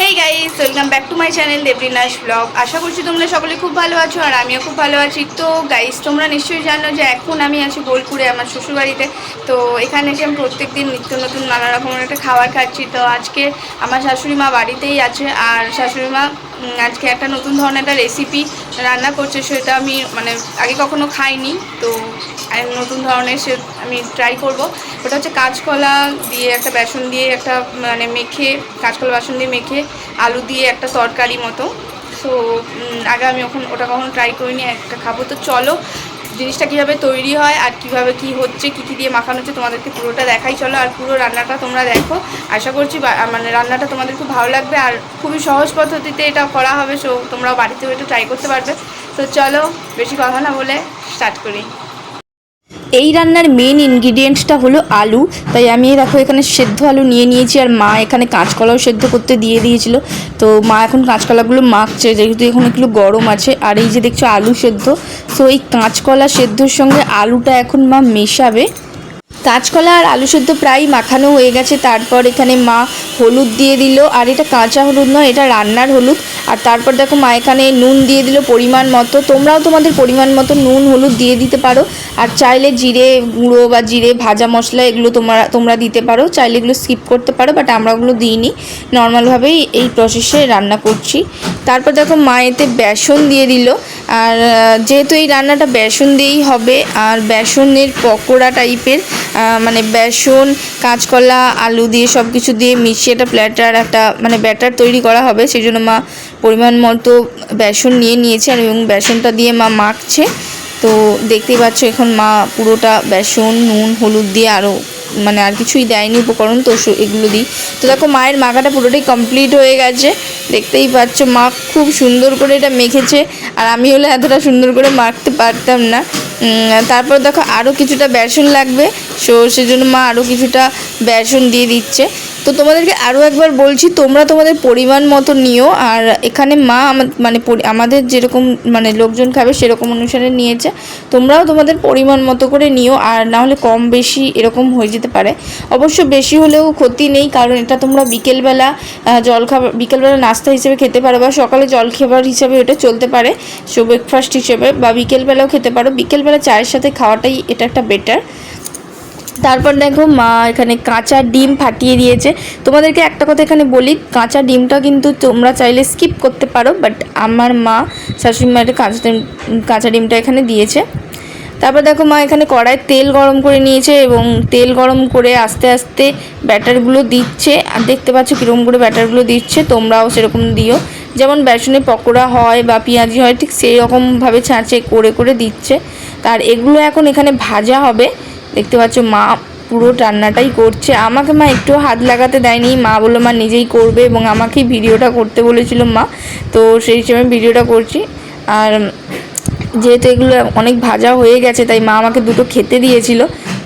Hey guys welcome back to my channel Debrina's vlog আশা করছি তোমরা সকলে খুব ভালো আছো আর আমিও খুব ভালো আছি। তো গাইস তোমরা নিশ্চয়ই জানো যে এখন আমি আছি বোলপুরে, আমার শ্বশুরবাড়িতে। তো এখানে এসে আমি প্রত্যেক দিন নিত্য নতুন নানা রকমের একটা খাবার খাচ্ছি। তো আজকে আমার শাশুড়ি মা বাড়িতেই আছে আর শাশুড়ি মা আজকে একটা নতুন ধরনের একটা রেসিপি রান্না করছে, সেটা আমি মানে আগে কখনো খাইনি, তো নতুন ধরনের সে আমি ট্রাই করব। ওটা হচ্ছে কাঁচকলা দিয়ে একটা বেসন দিয়ে একটা মানে মেখে, কাঁচকলা বেসন দিয়ে মেখে আলু দিয়ে একটা তরকারি মতো। সো আগে আমি ওখানে ওটা কখনো ট্রাই করিনি, একটা খাব। তো চলো জিনিসটা কীভাবে তৈরি হয় আর কীভাবে কি হচ্ছে, কী কী দিয়ে মাখানো হচ্ছে, তোমাদেরকে পুরোটা দেখাই। চলো, আর পুরো রান্নাটা তোমরা দেখো। আশা করছি মানে রান্নাটা তোমাদের খুব ভালো লাগবে আর খুবই সহজ পদ্ধতিতে এটা করা হবে, সো তোমরাও বাড়িতেও একটু ট্রাই করতে পারবে। তো চলো, বেশি কথা না বলে স্টার্ট করি। এই রান্নার মেন ইনগ্রিডিয়েন্টসটা হলো আলু। তাই আমি দেখো এখানে সেদ্ধ আলু নিয়ে নিয়েছি, আর মা এখানে কাঁচকলাও সেদ্ধ করতে দিয়ে দিয়েছিল। তো মা এখন কাঁচকলাগুলো মাখছে, যেহেতু এখন একটু গরম আছে। আর এই যে দেখছ আলু সেদ্ধ, তো এই কাঁচকলা সেদ্ধর সঙ্গে আলুটা এখন মা মেশাবে। কাঁচকলা আর আলু সেদ্ধ প্রায় মাখানো হয়ে গেছে। তারপর এখানে মা হলুদ দিয়ে দিল। আর এটা কাঁচা হলুদ নয়, এটা রান্নার হলুদ। আর তারপর দেখো মা এখানে নুন দিয়ে দিল পরিমাণ মতো। তোমরাও তোমাদের পরিমাণ মতো নুন হলুদ দিয়ে দিতে পারো। আর চাইলে জিরে গুঁড়ো বা জিরে ভাজা মশলা এগুলো তোমরা তোমরা দিতে পারো। চাইলে এগুলো স্কিপ করতে পারো বাট আমরা ওগুলো দিইনি। নর্মালভাবেই এই প্রসেসে রান্না করছি। তারপর দেখো মা এতে বেসন দিয়ে দিল। আর যেহেতু এই রান্নাটা বেসন দিয়েই হবে, আর বেসনের পকোড়া টাইপের মানে বেসন, কাঁচকলা, আলু দিয়ে সব কিছু দিয়ে মিশিয়ে একটা প্ল্যাটার একটা মানে ব্যাটার তৈরি করা হবে। সেই জন্য মা পরিমাণ মতো বেসন নিয়ে নিয়েছে আর এবং বেসনটা দিয়ে মা মাখছে। তো দেখতেই পাচ্ছ, এখন মা পুরোটা বেসন, নুন, হলুদ দিয়ে আরও মানে আর কিছুই দেয়নি উপকরণ, তো এগুলো দিই। তো দেখো মায়ের মাখাটা পুরোটাই কমপ্লিট হয়ে গেছে। দেখতেই পাচ্ছ, মা খুব সুন্দর করে এটা মেখেছে। আর আমি হলে এতটা সুন্দর করে মাখতে পারতাম না। তারপর দেখো আরও কিছুটা বেসন লাগবে। সো সেজন্য মা আরও কিছুটা বেসন দিয়ে দিচ্ছে। তো তোমাদেরকে আরও একবার বলছি, তোমরা তোমাদের পরিমাণ মতো নিও, আর এখানে মা মানে আমাদের যেরকম মানে লোকজন খাবে সেরকম অনুসারে নিয়েছে। তোমরাও তোমাদের পরিমাণ মতো করে নিও, আর না হলে কম বেশি এরকম হয়ে যেতে পারে। অবশ্য বেশি হলেও ক্ষতি নেই, কারণ এটা তোমরা বিকেলবেলা জল খাবার বিকেলবেলা নাস্তা হিসেবে খেতে পারো, বা সকালে জল জলখাবার হিসেবে এটা চলতে পারে, সো ব্রেকফাস্ট হিসেবে, বা বিকেলবেলাও খেতে পারো। বিকেলবেলা চায়ের সাথে খাওয়াটাই এটা একটা বেটার তারপর দেখো মা এখানে কাঁচা ডিম ফাটিয়ে দিয়েছে। তোমাদেরকে একটা কথা এখানে বলি, কাঁচা ডিমটা কিন্তু তোমরা চাইলে স্কিপ করতে পারো বাট আমার মা শাশুড়ি মা এটা কাঁচা ডিম, কাঁচা ডিমটা এখানে দিয়েছে। তারপর দেখো মা এখানে কড়ায় তেল গরম করে নিয়েছে এবং তেল গরম করে আস্তে আস্তে ব্যাটারগুলো দিচ্ছে। আর দেখতে পাচ্ছ কীরকম করে ব্যাটারগুলো দিচ্ছে, তোমরাও সেরকম দিও। যেমন বেসনে পকোড়া হয় বা পেঁয়াজি হয়, ঠিক সেই রকমভাবে ছাঁচে করে করে দিচ্ছে। তার এগুলো এখন এখানে ভাজা হবে। দেখতে পাচ্ছ, মা পুরো রান্নাটাই করছে। আমাকে মা একটু হাত লাগাতে দেয়নি। মা বলল, মা নিজেই করবে এবং আমাকেই ভিডিওটা করতে বলেছিল মা। তো সেই হিসেবে ভিডিওটা করছি। আর যেহেতু এগুলো অনেক ভাজা হয়ে গেছে, তাই মা আমাকে দুটো খেতে দিয়েছিল।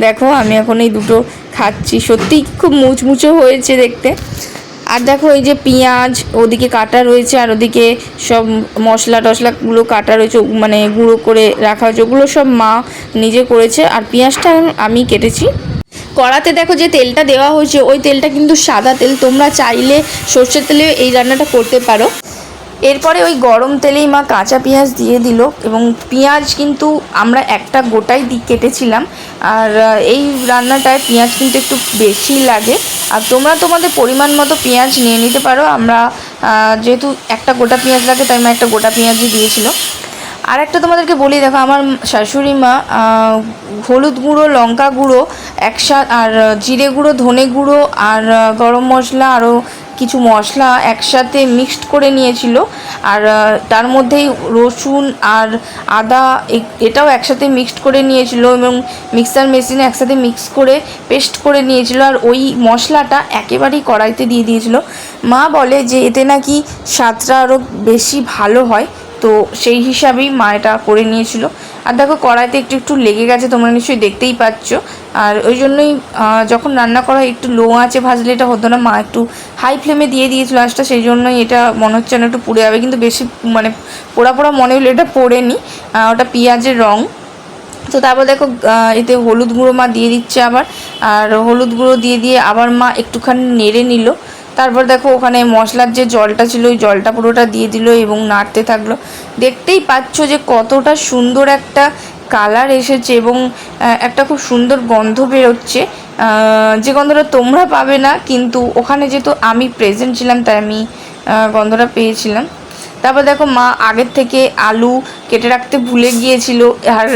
দেখো, আমি এখন এই দুটো খাচ্ছি। সত্যিই খুব মুচমুচে হয়েছে দেখতে। আর দেখো এই যে পেঁয়াজ, ওদিকে কাটা রয়েছে আর ওদিকে সব মশলা টশলাগুলো কাটা রয়েছে মানে গুঁড়ো করে রাখা হয়েছে, ওগুলো সব মা নিজে করেছে আর পেঁয়াজটা আমি কেটেছি। কড়াতে দেখো যে তেলটা দেওয়া হয়েছে, ওই তেলটা কিন্তু সাদা তেল, তোমরা চাইলে সর্ষের তেলে এই রান্নাটা করতে পারো। এরপরে ওই গরম তেলেই মা কাঁচা পেঁয়াজ দিয়ে দিল এবং পেঁয়াজ কিন্তু আমরা একটা গোটাই দি, কেটেছিলাম। আর এই রান্নাটায় পেঁয়াজ কিন্তু একটু বেশি লাগে। আর তোমরা তোমাদের পরিমাণ মতো পেঁয়াজ নিয়ে নিতে পারো। আমরা যেহেতু একটা গোটা পেঁয়াজ লাগে, তাই মা একটা গোটা পেঁয়াজই দিয়েছিল। আর একটা তোমাদেরকে বলি, দেখো, আমার শাশুড়ি মা হলুদ গুঁড়ো, লঙ্কা গুঁড়ো একসাথে আর, জিরে গুঁড়ো, ধনে গুঁড়ো, আর গরম মশলা, আরও কিছু মশলা একসাথে মিক্সড করে নিয়েছিল। আর তার মধ্যেই রসুন আর আদা এটাও একসাথে মিক্সড করে নিয়েছিল এবং মিক্সার মেশিনে একসাথে মিক্স করে পেস্ট করে নিয়েছিল। আর ওই মশলাটা একেবারেই কড়াইতে দিয়ে দিয়েছিল। মা বলে যে, এতে নাকি স্বাদটা আরও বেশি ভালো হয়। তো সেই হিসাবেই মা এটা করে নিয়েছিল। আর দেখো, কড়াইতে একটু একটু লেগে গেছে, তোমরা নিশ্চয়ই দেখতেই পাচ্ছ। আর ওই জন্যই যখন রান্না করা একটু লো আঁচে ভাজলে এটা হতো না, মা একটু হাই ফ্লেমে দিয়ে দিয়েছিল আঁচটা, সেই জন্যই এটা মনে হচ্ছে না একটু পুড়ে যাবে। কিন্তু বেশি মানে পোড়া পোড়া মনে হলো এটা পোড়েনি ওটা পেঁয়াজের রং। তো তারপর দেখো এতে হলুদ গুঁড়ো মা দিয়ে দিচ্ছে আবার। আর হলুদ গুঁড়ো দিয়ে দিয়ে আবার মা একটুখানি নেড়ে নিল। তারপর দেখো ওখানে মশলার যে জলটা ছিল, ওই জলটা পুরোটা দিয়ে দিল এবং নাড়তে থাকল। দেখতেই পাচ্ছ যে কতটা সুন্দর একটা কালার এসেছে এবং একটা খুব সুন্দর গন্ধ বেরোচ্ছে। যে গন্ধটা তোমরা পাবে না, কিন্তু ওখানে যেহেতু আমি প্রেজেন্ট ছিলাম, তাই আমি গন্ধটা পেয়েছিলাম। তারপর দেখো মা আগের থেকে আলু কেটে রাখতে ভুলে গিয়েছিল, আর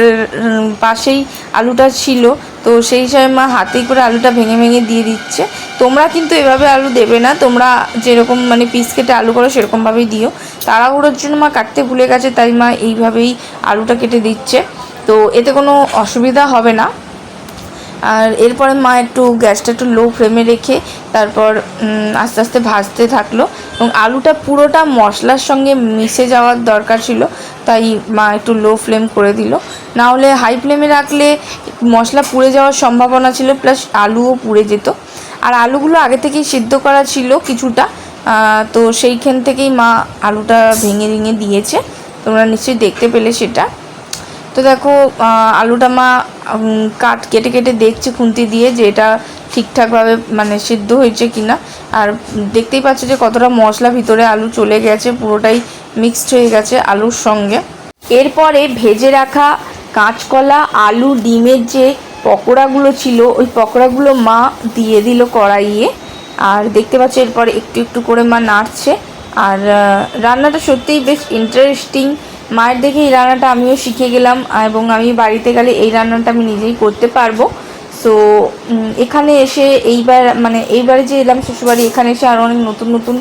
পাশেই আলুটা ছিল, তো সেই হিসাবে মা হাতেই করে আলুটা ভেঙে ভেঙে দিয়ে দিচ্ছে। তোমরা কিন্তু এভাবে আলু দেবে না, তোমরা যেরকম মানে পিস কেটে আলু করো সেরকমভাবেই দিও। তাড়াহুড়োর জন্য মা কাটতে ভুলে গেছে, তাই মা এইভাবেই আলুটা কেটে দিচ্ছে। তো এতে কোনো অসুবিধা হবে না। আর এরপরে মা একটু গ্যাসটা একটু লো ফ্লেমে রেখে তারপর আস্তে আস্তে ভাজতে থাকল এবং আলুটা পুরোটা মশলার সঙ্গে মিশে যাওয়ার দরকার ছিল, তাই মা একটু লো ফ্লেম করে দিল। না হলে হাই ফ্লেমে রাখলে মশলা পুড়ে যাওয়ার সম্ভাবনা ছিল প্লাস আলুও পুড়ে যেত। আর আলুগুলো আগে থেকেই সিদ্ধ করা ছিল কিছুটা তো সেইখান থেকেই মা আলুটা ভেঙে ভেঙে দিয়েছে। তোমরা নিশ্চয়ই দেখতে পেলে সেটা। তো দেখো আলুটা মা কাট, কেটে কেটে দেখছে খুন্তি দিয়ে যে এটা ঠিকঠাকভাবে মানে সিদ্ধ হয়েছে কিনা। আর দেখতেই পাচ্ছ যে কতটা মশলা ভিতরে আলু চলে গেছে, পুরোটাই মিক্সড হয়ে গেছে আলুর সঙ্গে। এরপরে ভেজে রাখা কাঁচকলা, আলু, ডিমের যে পকোড়াগুলো ছিল, ওই পকোড়াগুলো মা দিয়ে দিল কড়াইয়ে। আর দেখতে পাচ্ছ এরপরে একটু একটু করে মা নাড়ছে। আর রান্নাটা সত্যিই বেশ ইন্টারেস্টিং মায়ের দেখে এই রান্নাটা আমিও শিখে গেলাম এবং আমি বাড়িতে গেলে এই রান্নাটা আমি নিজেই করতে পারব। সো এখানে এসে এইবার মানে এইবারে যে এলাম, শ্বশুরবাড়ি, এখানে এসে আরও অনেক নতুন নতুন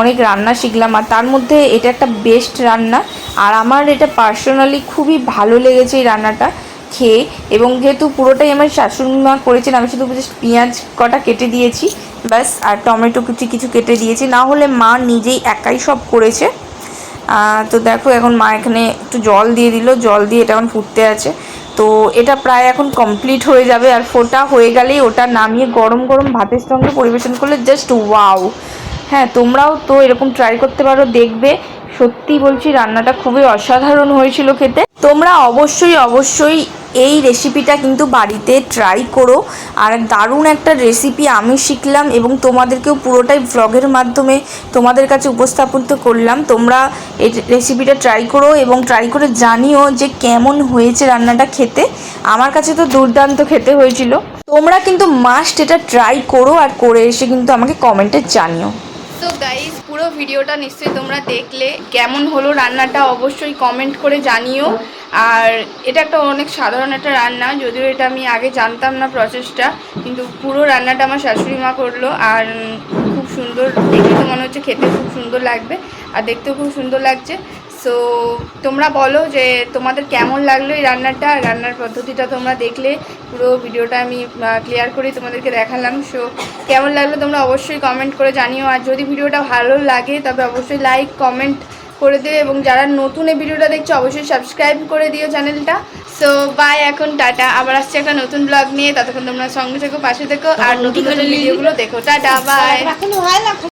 অনেক রান্না শিখলাম। আর তার মধ্যে এটা একটা বেস্ট রান্না। আর আমার এটা পার্সোনালি খুবই ভালো লেগেছে এই রান্নাটা খেয়ে। এবং যেহেতু পুরোটাই আমার শাশুড়ি মা করেছেন, আমি শুধু জাস্ট পেঁয়াজ কটা কেটে দিয়েছি, ব্যাস, আর টমেটো কিছু কিছু কেটে দিয়েছি। না হলে মা নিজেই একাই সব করেছে। তো দেখো এখন মা এখানে একটু জল দিয়ে দিল। জল দিয়ে এটা এখন ফুটতে আছে। তো এটা প্রায় এখন কমপ্লিট হয়ে যাবে। আর ফোটা হয়ে গেলেই ওটা নামিয়ে গরম গরম ভাতের সঙ্গে পরিবেশন করলে জাস্ট ওয়াও হ্যাঁ তোমরাও তো এরকম ট্রাই করতে পারো, দেখবে। সত্যি বলছি, রান্নাটা খুবই অসাধারণ হয়েছিল খেতে। তোমরা অবশ্যই অবশ্যই এই রেসিপিটা কিন্তু বাড়িতে ট্রাই করো। আর দারুণ একটা রেসিপি আমি শিখলাম এবং তোমাদেরকেও পুরোটাই ভ্লগের মাধ্যমে তোমাদের কাছে উপস্থাপন তো করলাম। তোমরা এই রেসিপিটা ট্রাই করো এবং ট্রাই করে জানিও যে কেমন হয়েছে রান্নাটা খেতে। আমার কাছে তো দুর্দান্ত খেতে হয়েছিল। তোমরা কিন্তু মাস্ট এটা ট্রাই করো আর করে এসে কিন্তু আমাকে কমেন্টে জানিও। তো গাইজ পুরো ভিডিওটা নিশ্চয়ই তোমরা দেখলে। কেমন হলো রান্নাটা অবশ্যই কমেন্ট করে জানিও। আর এটা একটা অনেক সাধারণ একটা রান্না, যদিও এটা আমি আগে জানতাম না প্রসেসটা কিন্তু পুরো রান্নাটা আমার শাশুড়ি মা করল। আর খুব সুন্দর, দেখে তো মনে হচ্ছে খেতে খুব সুন্দর লাগবে। আর দেখতেও খুব সুন্দর লাগছে। সো তোমরা বলো যে তোমাদের কেমন লাগল এই রান্নাটা? রান্নার পদ্ধতিটা তোমরা দেখলে। পুরো ভিডিওটা আমি ক্লিয়ার করে তোমাদেরকে দেখালাম। সো কেমন লাগল তোমরা অবশ্যই কমেন্ট করে জানিও। আর যদি ভিডিওটা ভালো লাগে তবে অবশ্যই লাইক কমেন্ট করে দিও। এবং যারা নতুন এই ভিডিওটা দেখছ অবশ্যই সাবস্ক্রাইব করে দিও চ্যানেলটা সো বাই এখন টাটা। আবার আসছে একটা নতুন ব্লগ নিয়ে। ততক্ষণ তোমরা সঙ্গে থেকো পাশে থেকো। আর নতুন নতুন ভিডিওগুলো দেখো। Tata bye